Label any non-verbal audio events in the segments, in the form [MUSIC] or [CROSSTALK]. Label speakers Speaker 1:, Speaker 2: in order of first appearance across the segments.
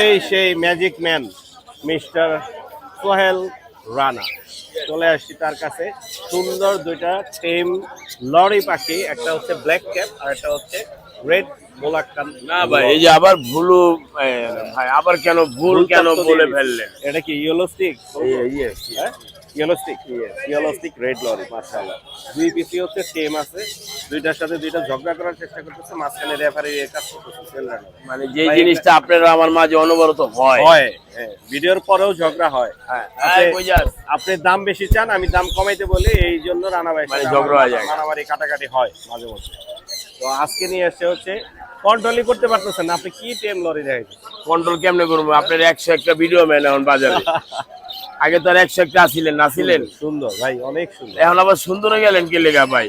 Speaker 1: এই সেই magic man mister Sohel Rana. চলে আসছি তার কাছে। সুন্দর দুইটা টেম লরি পাখি একটা হচ্ছে ব্ল্যাক ক্যাপ আর একটা হচ্ছে রেড মোলাক্কান
Speaker 2: না ভাই এই যে আবার ভুলু ভাই আবার কেন ভুল কেন বলে ফেললেন?
Speaker 1: এটা কি yellow stick
Speaker 2: yes
Speaker 1: yellow stick yellow stick red lorry মাশাআল্লাহ। দুই পিসি হচ্ছে সেম আছে। দুইটার সাথে দুইটা ঝগড়া করার চেষ্টা করতেছে মাঝখানে রেফারি কাজ করতেছে
Speaker 2: মানে যে জিনিসটা আপনারা আমার মাঝে অনবরত হয়।
Speaker 1: হয় হ্যাঁ, ভিডিওর পরেও ঝগড়া হয়।
Speaker 2: হ্যাঁ যাস?
Speaker 1: আপনি দাম বেশি চান আমি দাম কমাইতে বলি এই জন্য রানা ভাই
Speaker 2: মানে ঝগড়া হয়ে যায়।
Speaker 1: মারামারি কাটাকাটি হয় মাঝে মধ্যে। তো আজকে নিয়ে এসে হচ্ছে কন্ট্রোলই করতে পারতেছেন না আপনি কি টেম লরি দেখাইছেন
Speaker 2: কন্ট্রোল কেমনে করব? আপনার একশো একটা ভিডিও ম্যান এখন বাজারে। [LAUGHS] আগে তো আর একশো একটা আসিলেন না ছিলেন?
Speaker 1: সুন্দর ভাই অনেক সুন্দর।
Speaker 2: এখন আবার সুন্দর হয়ে গেলেন কে লেগা ভাই?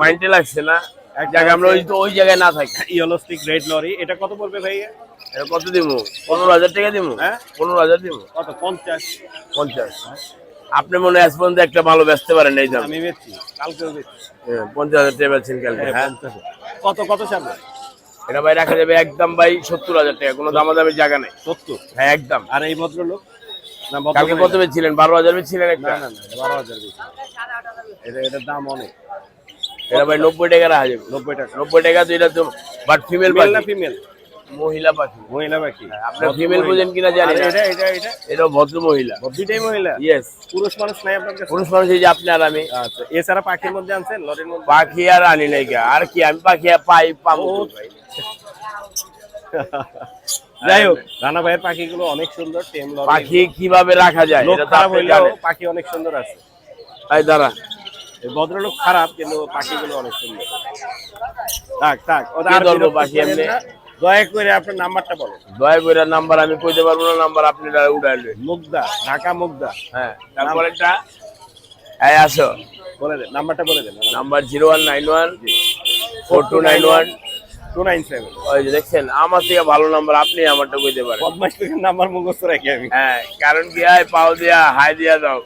Speaker 2: মাইন্ডে লাগছে না? এক জায়গায় আমরা ওই তো ওই জায়গায় না থাকি।
Speaker 1: ইয়েলো স্টিক রেড লরি এটা কত পড়বে ভাই?
Speaker 2: এটা কত দিব পনেরো হাজার টাকা দিব
Speaker 1: হ্যাঁ?
Speaker 2: পনেরো হাজার দিব
Speaker 1: কত পঞ্চাশ?
Speaker 2: পঞ্চাশ। আপনি মনে হয় পর্যন্ত একটা ভালো বেচতে পারেন এই দাম।
Speaker 1: আমি বেচছি কালকেও বেচছি।
Speaker 2: হ্যাঁ, পঞ্চাশ হাজার টাকা বেচছেন কালকে
Speaker 1: হ্যাঁ,
Speaker 2: হ্যাঁ?
Speaker 1: কত কত ছাড়বে?
Speaker 2: এটা ভাই রাখা যাবে একদম ভাই সত্তর হাজার টাকা কোনো দামাদামির জায়গা নেই।
Speaker 1: সত্তর?
Speaker 2: হ্যাঁ একদম।
Speaker 1: আর এই ভদ্রলোক?
Speaker 2: কালকে কত বেচছিলেন বারো হাজার বেচছিলেন একটা।
Speaker 1: না না এটা বারো হাজার এটা এটার দাম অনেক।
Speaker 2: এটা ভাই নব্বই টাকা রাখা যাবে।
Speaker 1: নব্বই টাকা।
Speaker 2: নব্বই টাকা তো এটা তো বাট ফিমেল
Speaker 1: মেল না ফিমেল
Speaker 2: মহিলা পাখি।
Speaker 1: মহিলা পাখি।
Speaker 2: আপনার ফিমেল বুঝেন কিনা জানি না।
Speaker 1: এটা এটা এটা?
Speaker 2: এটা ভদ্র মহিলা।
Speaker 1: দুইটাই মহিলা?
Speaker 2: ইয়েস
Speaker 1: পুরুষ মানুষ নাই আপনার কাছে?
Speaker 2: পুরুষ মানুষ এই যে আপনি আর আমি।
Speaker 1: আচ্ছা এছাড়া পাখির মধ্যে আনছেন? লরির মধ্যে?
Speaker 2: পাখি আর আনি নাই আর কি আমি পাখি পাই পাবো ভাই? [LAUGHS]
Speaker 1: যাই হোক রানা ভাইয়ের পাখিগুলো অনেক সুন্দর
Speaker 2: পাখি কীভাবে রাখা যায়
Speaker 1: লোক খারাপ হইলেও পাখি অনেক সুন্দর আছে।
Speaker 2: এই দাঁড়া।
Speaker 1: ভদ্রলোক খারাপ কিন্তু পাখিগুলো অনেক সুন্দর। থাক থাক
Speaker 2: ধরবো পাখি এমনি?
Speaker 1: দয়া করে আপনার নাম্বারটা বলো
Speaker 2: দয়া করে নাম্বার আমি কইতে পারব না নাম্বার আপনি উঠাইলেন
Speaker 1: মুগদা ঢাকা মুগদা।
Speaker 2: হ্যাঁ তারপর একটা এই আসো।
Speaker 1: বলে দেন নাম্বারটা বলে দেন।
Speaker 2: Number zero one nine one four two nine one ওই যে দেখছেন আমার থেকে ভালো নাম্বার আপনি আমারটা কইতে পারেন।
Speaker 1: নাম্বার মুখস্থ রাখি আমি।
Speaker 2: হ্যাঁ কারণ কি হয় পাও দিয়া হাই দিয়া দাও।